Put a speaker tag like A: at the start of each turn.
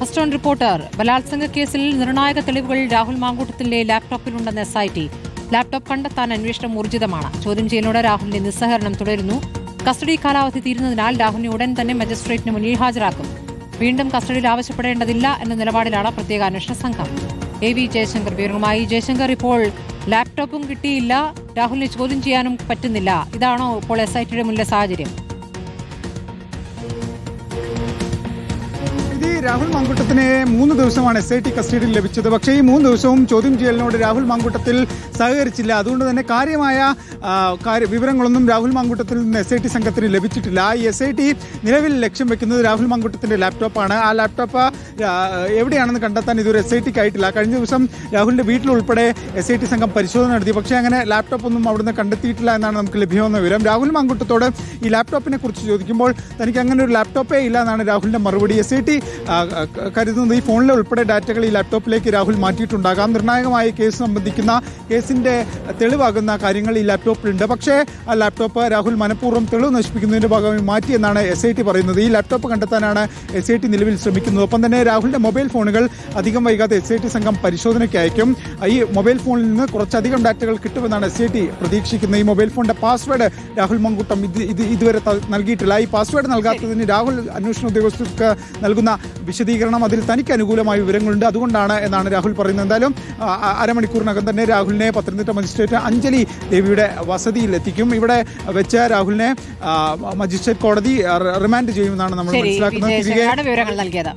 A: First on reporter ബലാത്സംഗ കേസിൽ നിർണായക തെളിവുകൾ രാഹുൽ മാങ്കൂട്ടത്തിന്റെ ലാപ്ടോപ്പിലുണ്ടെന്ന് എസ് ഐ ടി ലാപ്ടോപ്പ് കണ്ടെത്താൻ അന്വേഷണം ഊർജിതമാണ്. ചോദ്യം ചെയ്യലോടെ രാഹുലിന്റെ നിസ്സഹകരണം തുടരുന്നു. കസ്റ്റഡി കാലാവധി തീരുന്നതിനാൽ രാഹുലിനെ ഉടൻ തന്നെ മജിസ്ട്രേറ്റിന് മുന്നിൽ ഹാജരാക്കും. വീണ്ടും കസ്റ്റഡിയിൽ ആവശ്യപ്പെടേണ്ടതില്ല എന്ന നിലപാടിലാണ് പ്രത്യേക അന്വേഷണ സംഘം. എ വി ജയശങ്കർ വിവരങ്ങളുമായി. ജയശങ്കർ ഇപ്പോൾ ലാപ്ടോപ്പും കിട്ടിയില്ല. രാഹുലിനെ ചോദ്യം ചെയ്യാനും പറ്റുന്നില്ല. ഇതാണോ ഇപ്പോൾ എസ് ഐ ടിയുടെ മുന്നിലെ സാഹചര്യം?
B: രാഹുൽ മാങ്കുട്ടത്തിന് മൂന്ന് ദിവസമാണ് എസ് ഐ ടി കസ്റ്റഡിയിൽ ലഭിച്ചത്. പക്ഷേ ഈ മൂന്ന് ദിവസവും ചോദ്യം ചെയ്യലിനോട് രാഹുൽ മാങ്കുട്ടത്തിൽ സഹകരിച്ചില്ല. അതുകൊണ്ട് തന്നെ കാര്യമായ കാര്യ വിവരങ്ങളൊന്നും രാഹുൽ മാങ്കുട്ടത്തിൽ നിന്ന് എസ് ഐ ടി സംഘത്തിന് ലഭിച്ചിട്ടില്ല. ഈ എസ് ഐ ടി നിലവിൽ ലക്ഷ്യം വെക്കുന്നത് രാഹുൽ മങ്കുട്ടത്തിന്റെ ലാപ്ടോപ്പാണ് ആ ലാപ്ടോപ്പ് എവിടെയാണെന്ന് കണ്ടെത്താൻ ഇതുവരെ എസ് ഐ ടിക്ക് ആയിട്ടില്ല കഴിഞ്ഞ ദിവസം രാഹുലിന്റെ വീട്ടിലുൾപ്പെടെ എസ് ഐ ടി സംഘം പരിശോധന നടത്തി. പക്ഷേ അങ്ങനെ ലാപ്ടോപ്പ് ഒന്നും അവിടുന്ന് കണ്ടെത്തിയിട്ടില്ല എന്നാണ് നമുക്ക് ലഭ്യമെന്ന വിവരം. രാഹുൽ മാങ്കുട്ടത്തോട് ഈ ലാപ്ടോപ്പിനെ കുറിച്ച് ചോദിക്കുമ്പോൾ തനിക്ക് അങ്ങനെ ഒരു ലാപ്ടോപ്പേ ഇല്ല എന്നാണ് രാഹുലിന്റെ മറുപടി. എസ് ഐ ടി കരുതുന്നത് ഈ ഫോണിലെ ഉൾപ്പെടെ ഡാറ്റകൾ ഈ ലാപ്ടോപ്പിലേക്ക് രാഹുൽ മാറ്റിയിട്ടുണ്ടാകാം. നിർണായകമായ കേസ് സംബന്ധിക്കുന്ന കേസിന്റെ തെളിവാകുന്ന കാര്യങ്ങൾ ഈ ലാപ്ടോപ്പിലുണ്ട്. പക്ഷേ ആ ലാപ്ടോപ്പ് രാഹുൽ മനഃപൂർവം തെളിവ് നശിപ്പിക്കുന്നതിന്റെ ഭാഗമായി മാറ്റിയെന്നാണ് എസ് ഐ ടി പറയുന്നത്. ഈ ലാപ്ടോപ്പ് കണ്ടെത്താനാണ് എസ് ഐ ടി നിലവിൽ ശ്രമിക്കുന്നത്. ഒപ്പം തന്നെ രാഹുലിന്റെ മൊബൈൽ ഫോണുകൾ അധികം വൈകാതെ എസ് ഐ ടി സംഘം പരിശോധനയ്ക്ക് അയക്കും. ഈ മൊബൈൽ ഫോണിൽ നിന്ന് കുറച്ചധികം ഡാറ്റകൾ കിട്ടുമെന്നാണ് എസ് ഐ ടി പ്രതീക്ഷിക്കുന്നത്. ഈ മൊബൈൽ ഫോണിന്റെ പാസ്വേഡ് രാഹുൽ മങ്കുട്ടം ഇത് ഇത് ഇതുവരെ നൽകിയിട്ടില്ല. ഈ പാസ്വേഡ് നൽകാത്തതിന് രാഹുൽ അന്വേഷണ ഉദ്യോഗസ്ഥർക്ക് നൽകുന്ന വിശദീകരണം അതിൽ തനിക്ക് അനുകൂലമായ വിവരങ്ങളുണ്ട്. അതുകൊണ്ടാണ് എന്നാണ് രാഹുൽ പറയുന്നത്. എന്തായാലും അരമണിക്കൂറിനകം തന്നെ രാഹുലിനെ പത്തനംതിട്ട മജിസ്ട്രേറ്റ് അഞ്ജലി ദേവിയുടെ വസതിയിൽ എത്തിക്കും. ഇവിടെ വെച്ച് രാഹുലിനെ മജിസ്ട്രേറ്റ് കോടതി റിമാൻഡ് ചെയ്യുമെന്നാണ് നമ്മൾ മനസ്സിലാക്കുന്നത്.
A: വിവരങ്ങൾ നൽകിയത്.